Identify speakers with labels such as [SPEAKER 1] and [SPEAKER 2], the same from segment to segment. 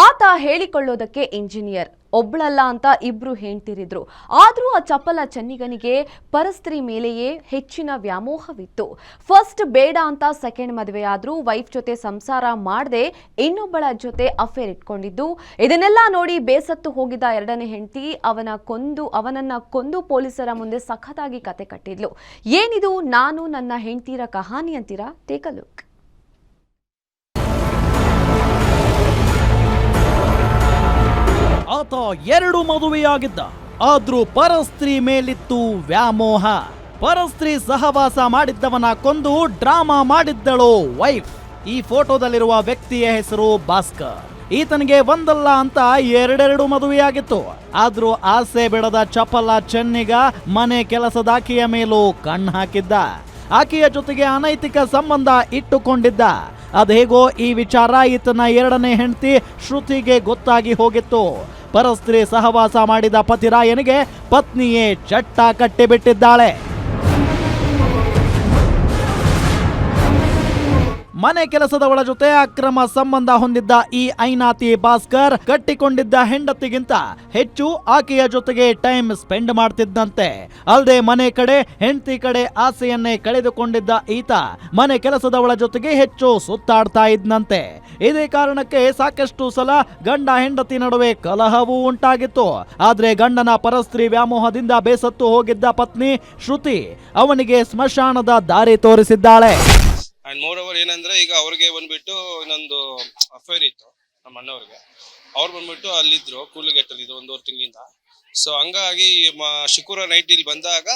[SPEAKER 1] ಆತ ಹೇಳಿಕೊಳ್ಳೋದಕ್ಕೆ ಇಂಜಿನಿಯರ್ ಒಬ್ಳಲ್ಲ ಅಂತ ಇಬ್ರು ಹೇಳ್ತಿರಿದ್ರು ಆದರೂ ಆ ಚಪ್ಪಲ ಚೆನ್ನಿಗನಿಗೆ ಪರಸ್ತ್ರೀ ಮೇಲೆಯೇ ಹೆಚ್ಚಿನ ವ್ಯಾಮೋಹವಿತ್ತು. ಫಸ್ಟ್ ಬೇಡ ಅಂತ ಸೆಕೆಂಡ್ ಮದುವೆ ಆದ್ರೂ ವೈಫ್ ಜೊತೆ ಸಂಸಾರ ಮಾಡದೆ ಇನ್ನೊಬ್ಬಳ ಜೊತೆ ಅಫೇರ್ ಇಟ್ಕೊಂಡಿದ್ದು. ಇದನ್ನೆಲ್ಲ ನೋಡಿ ಬೇಸತ್ತು ಹೋಗಿದ್ದ ಎರಡನೇ ಹೆಂಡತಿ ಅವನ ಕೊಂದು, ಅವನನ್ನ ಕೊಂದು ಪೊಲೀಸರ ಮುಂದೆ ಸಖತ್ತಾಗಿ ಕತೆ ಕಟ್ಟಿದ್ಲು. ಏನಿದು, ನಾನು ನನ್ನ ಹೆಂಡತಿರ ಕಹಾನಿ ಅಂತೀರಾ? Take a look.
[SPEAKER 2] ಎರಡು ಮದುವೆಯಾಗಿದ್ದ. ಆದ್ರೂ ಪರಸ್ತ್ರೀ ಮೇಲಿತ್ತು ವ್ಯಾಮೋಹ. ಪರಸ್ತ್ರೀ ಸಹವಾಸ ಮಾಡಿದ್ದವನ ಕೊಂದು ಡ್ರಾಮಾ ಮಾಡಿದ್ದಳು ವೈಫ್. ಈ ಫೋಟೋದಲ್ಲಿರುವ ವ್ಯಕ್ತಿಯ ಹೆಸರು ಭಾಸ್ಕರ್. ಈತನಿಗೆ ಒಂದಲ್ಲ ಅಂತ ಎರಡೆರಡು ಮದುವೆಯಾಗಿತ್ತು. ಆದ್ರೂ ಆಸೆ ಬಿಡದ ಚಪಲ ಚೆನ್ನಿಗ ಮನೆ ಕೆಲಸದಾಕಿಯ ಮೇಲೂ ಕಣ್ಣು ಹಾಕಿದ್ದ. ಆಕೆಯ ಜೊತೆಗೆ ಅನೈತಿಕ ಸಂಬಂಧ ಇಟ್ಟುಕೊಂಡಿದ್ದ. ಅದೇಗೋ ಈ ವಿಚಾರ ಈತನ ಎರಡನೇ ಹೆಂಡತಿ ಶ್ರುತಿಗೆ ಗೊತ್ತಾಗಿ ಹೋಗಿತ್ತು. ಪರಸ್ತ್ರೀ ಸಹವಾಸ ಮಾಡಿದ ಪತಿರಾಯನಿಗೆ ಪತ್ನಿಯೇ ಚಟ್ಟ ಕಟ್ಟಿಬಿಟ್ಟಿದ್ದಾಳೆ. ಮನೆ ಕೆಲಸದವಳ ಜೊತೆ ಅಕ್ರಮ ಸಂಬಂಧ ಹೊಂದಿದ್ದ ಈ ಐನಾತಿ ಭಾಸ್ಕರ್ ಕಟ್ಟಿಕೊಂಡಿದ್ದ ಹೆಂಡತಿಗಿಂತ ಹೆಚ್ಚು ಆಕೆಯ ಜೊತೆಗೆ ಟೈಮ್ ಸ್ಪೆಂಡ್ ಮಾಡ್ತಿದ್ದಂತೆ. ಅಲ್ಲದೆ ಮನೆ ಕಡೆ, ಹೆಂಡತಿ ಕಡೆ ಆಸೆಯನ್ನೇ ಕಳೆದುಕೊಂಡಿದ್ದ ಈತ ಮನೆ ಕೆಲಸದವಳ ಜೊತೆಗೆ ಹೆಚ್ಚು ಸುತ್ತಾಡ್ತಾ ಇದ್ನಂತೆ. ಇದೇ ಕಾರಣಕ್ಕೆ ಸಾಕಷ್ಟು ಸಲ ಗಂಡ ಹೆಂಡತಿ ನಡುವೆ ಕಲಹವೂ ಉಂಟಾಗಿತ್ತು. ಆದ್ರೆ ಗಂಡನ ಪರಸ್ತ್ರೀ ವ್ಯಾಮೋಹದಿಂದ ಬೇಸತ್ತು ಹೋಗಿದ್ದ ಪತ್ನಿ ಶ್ರುತಿ ಅವನಿಗೆ ಸ್ಮಶಾನದ ದಾರಿ ತೋರಿಸಿದ್ದಾಳೆ.
[SPEAKER 3] ಅಂಡ್ ಮೋರ್ ಓವರ್ ಏನಂದ್ರೆ ಈಗ ಅವ್ರಿಗೆ ಬಂದ್ಬಿಟ್ಟು ಇನ್ನೊಂದು ಅಫೇರ್ ಇತ್ತು ನಮ್ಮ ಅಣ್ಣವ್ರಿಗೆ. ಅವ್ರು ಬಂದ್ಬಿಟ್ಟು ಅಲ್ಲಿದ್ರು, ಕೂಲಿಗೆಟ್ಟಲ್ಲಿ ಇದು ಒಂದೂವರೆ ತಿಂಗಳಿಂದ. ಸೊ ಹಂಗಾಗಿ ಮ- ಶುಕ್ರವಾರ ನೈಟ್ ಇಲ್ಲಿ ಬಂದಾಗ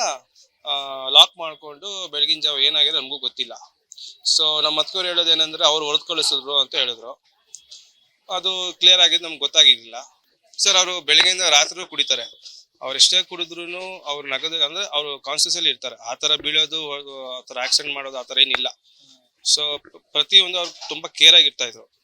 [SPEAKER 3] ಲಾಕ್ ಮಾಡ್ಕೊಂಡು ಬೆಳಗಿನ ಜಾವ ಏನಾಗಿದೆ ನಮಗೂ ಗೊತ್ತಿಲ್ಲ. ಸೊ ನಮ್ಮ ಮತ್ಕವ್ರು ಹೇಳೋದು ಏನಂದ್ರೆ ಅವ್ರು ಹೊರತ್ಕೊಳಿಸಿದ್ರು ಕಳಿಸಿದ್ರು ಅಂತ ಹೇಳಿದ್ರು. ಅದು ಕ್ಲಿಯರ್ ಆಗಿದ್ದು ನಮ್ಗೆ ಗೊತ್ತಾಗಿರ್ಲಿಲ್ಲ ಸರ್ ಅವರು ಬೆಳಗ್ಗೆಯಿಂದ ರಾತ್ರಿ ಕುಡಿತಾರೆ. ಅವ್ರು ಎಷ್ಟೇ ಕುಡಿದ್ರು ಅವ್ರು ನಗದು, ಅಂದ್ರೆ ಅವರು ಕಾನ್ಸಿಯಸ್ ಅಲ್ಲಿ ಇರ್ತಾರೆ. ಆ ತರ ಬೀಳೋದು, ಆ ತರ ಆಕ್ಸಿಡೆಂಟ್ ಮಾಡೋದು ಆ ತರ ಏನಿಲ್ಲ. ಸೊ ಪ್ರತಿಯೊಂದು ಅವ್ರು ತುಂಬಾ ಕೇರ್ ಆಗಿರ್ತಾ ಇದ್ರು.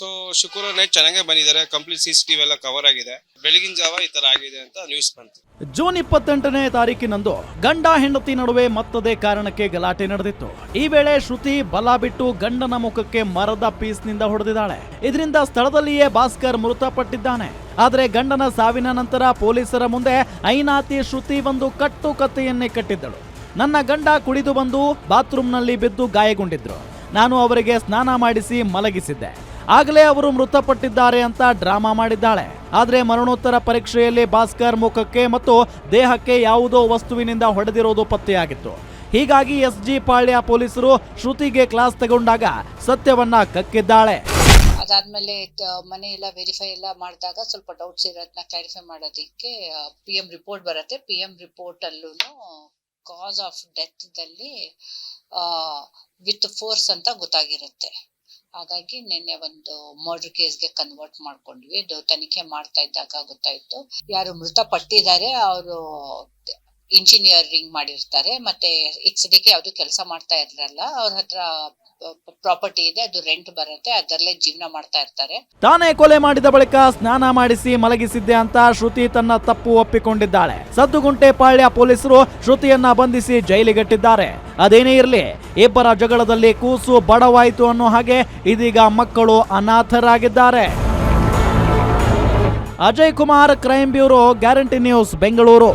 [SPEAKER 3] ಸೊ ಶುಕ್ರವಾರ ನೈಟ್ ಚೆನ್ನಾಗೇ ಬಂದಿದ್ದಾರೆ. ಕಂಪ್ಲೀಟ್ ಸಿ ಸಿ ಟಿವಿ ಎಲ್ಲ ಕವರ್ ಆಗಿದೆ. ಬೆಳಗಿನ ಜಾವ ಈ ತರ ಆಗಿದೆ ಅಂತ ನ್ಯೂಸ್ ಬಂತು.
[SPEAKER 2] ಜೂನ್ ಇಪ್ಪತ್ತೆಂಟನೇ ತಾರೀಕಿನಂದು ಗಂಡ ಹೆಂಡತಿ ನಡುವೆ ಮತ್ತದೇ ಕಾರಣಕ್ಕೆ ಗಲಾಟೆ ನಡೆದಿತ್ತು. ಈ ವೇಳೆ ಶ್ರುತಿ ಬಲ ಬಿಟ್ಟು ಗಂಡನ ಮುಖಕ್ಕೆ ಮರದ ಪೀಸ್ನಿಂದ ಹೊಡೆದಿದ್ದಾಳೆ. ಇದರಿಂದ ಸ್ಥಳದಲ್ಲಿಯೇ ಭಾಸ್ಕರ್ ಮೃತಪಟ್ಟಿದ್ದಾನೆ. ಆದರೆ ಗಂಡನ ಸಾವಿನ ನಂತರ ಪೊಲೀಸರ ಮುಂದೆ ಐನಾತಿ ಶ್ರುತಿ ಒಂದು ಕಟ್ಟು ಕಥೆಯನ್ನೇ ಕಟ್ಟಿದ್ದಳು. ನನ್ನ ಗಂಡ ಕುಡಿದು ಬಂದು ಬಾತ್ರೂಮ್ನಲ್ಲಿ ಬಿದ್ದು ಗಾಯಗೊಂಡಿದ್ರು. ನಾನು ಅವರಿಗೆ ಸ್ನಾನ ಮಾಡಿಸಿ ಮಲಗಿಸಿದ್ದೆ. ಆಗಲೇ ಅವರು ಮೃತಪಟ್ಟಿದ್ದಾರೆ ಅಂತ ಡ್ರಾಮಾ ಮಾಡಿದ್ದಾಳೆ. ಆದ್ರೆ ಮರಣೋತ್ತರ ಪರೀಕ್ಷೆಯಲ್ಲಿ ಭಾಸ್ಕರ್ ಮುಖಕ್ಕೆ ಮತ್ತು ದೇಹಕ್ಕೆ ಯಾವುದೋ ವಸ್ತುವಿನಿಂದ ಹೊಡೆದಿರೋದು ಪತ್ತೆಯಾಗಿತ್ತು. ಹೀಗಾಗಿ ಎಸ್ ಜಿ ಪಾಳ್ಯ ಪೊಲೀಸರು ಶ್ರುತಿಗೆ ಕ್ಲಾಸ್ ತಗೊಂಡಾಗ ಸತ್ಯವನ್ನ ಕಕ್ಕಿದ್ದಾಳೆ.
[SPEAKER 4] ಅದಾದ್ಮೇಲೆ ಮನೆ ಎಲ್ಲ ವೆರಿಫೈ ಎಲ್ಲ ಮಾಡಿದಾಗ ಸ್ವಲ್ಪ ಡೌಟ್ಸ್ ಇರೋದನ್ನ ಕ್ಲಾರಿಫೈ ಮಾಡೋದಕ್ಕೆ ಪಿ ಎಂ ರಿಪೋರ್ಟ್ ಬರುತ್ತೆ. ಪಿ ಎಂ ರಿಪೋರ್ಟ್ ಅಲ್ಲೂ ಕಾಸ್ ಆಫ್ ಡೆತ್ ದಲ್ಲಿ ವಿತ್ ಫೋರ್ಸ್ ಅಂತ ಗೊತ್ತಾಗಿರುತ್ತೆ. ಹಾಗಾಗಿ ನಿನ್ನೆ ಒಂದು ಮರ್ಡರ್ ಕೇಸ್ಗೆ ಕನ್ವರ್ಟ್ ಮಾಡ್ಕೊಂಡ್ವಿ. ಅದು ತನಿಖೆ ಮಾಡ್ತಾ ಇದ್ದಾಗ ಗೊತ್ತಾಯ್ತು. ಯಾರು ಮೃತಪಟ್ಟಿದ್ದಾರೆ, ಅವರು ಇಂಜಿನಿಯರಿಂಗ್ ಮಾಡಿರ್ತಾರೆ, ಮತ್ತೆ ಈಗ ಸದ್ಯಕ್ಕೆ ಯಾವುದು ಕೆಲಸ ಮಾಡ್ತಾ ಇರಲ್ಲ ಅವ್ರ ಹತ್ರ ಪ್ರಾಪರ್ಟಿ ಇದೆ, ಅದು ರೆಂಟ್ ಬರುತ್ತೆ, ಅದರಲ್ಲೇ ಜೀವನ ಮಾಡ್ತಾ ಇರ್ತಾರೆ.
[SPEAKER 2] ತಾನೇ ಕೊಲೆ ಮಾಡಿದ ಬಳಿಕ ಸ್ನಾನ ಮಾಡಿಸಿ ಮಲಗಿಸಿದ್ದೆ ಅಂತ ಶ್ರುತಿ ತನ್ನ ತಪ್ಪು ಒಪ್ಪಿಕೊಂಡಿದ್ದಾಳೆ. ಸದ್ದುಗುಂಟೆ ಪಾಳ್ಯ ಪೊಲೀಸರು ಶ್ರುತಿಯನ್ನ ಬಂಧಿಸಿ ಜೈಲಿಗಟ್ಟಿದ್ದಾರೆ. ಅದೇನೇ ಇರಲಿ, ಇಬ್ಬರ ಜಗಳದಲ್ಲಿ ಕೂಸು ಬಡವಾಯಿತು ಅನ್ನೋ ಹಾಗೆ ಇದೀಗ ಮಕ್ಕಳು ಅನಾಥರಾಗಿದ್ದಾರೆ. Ajay Kumar crime bureau guarantee news Bengaluru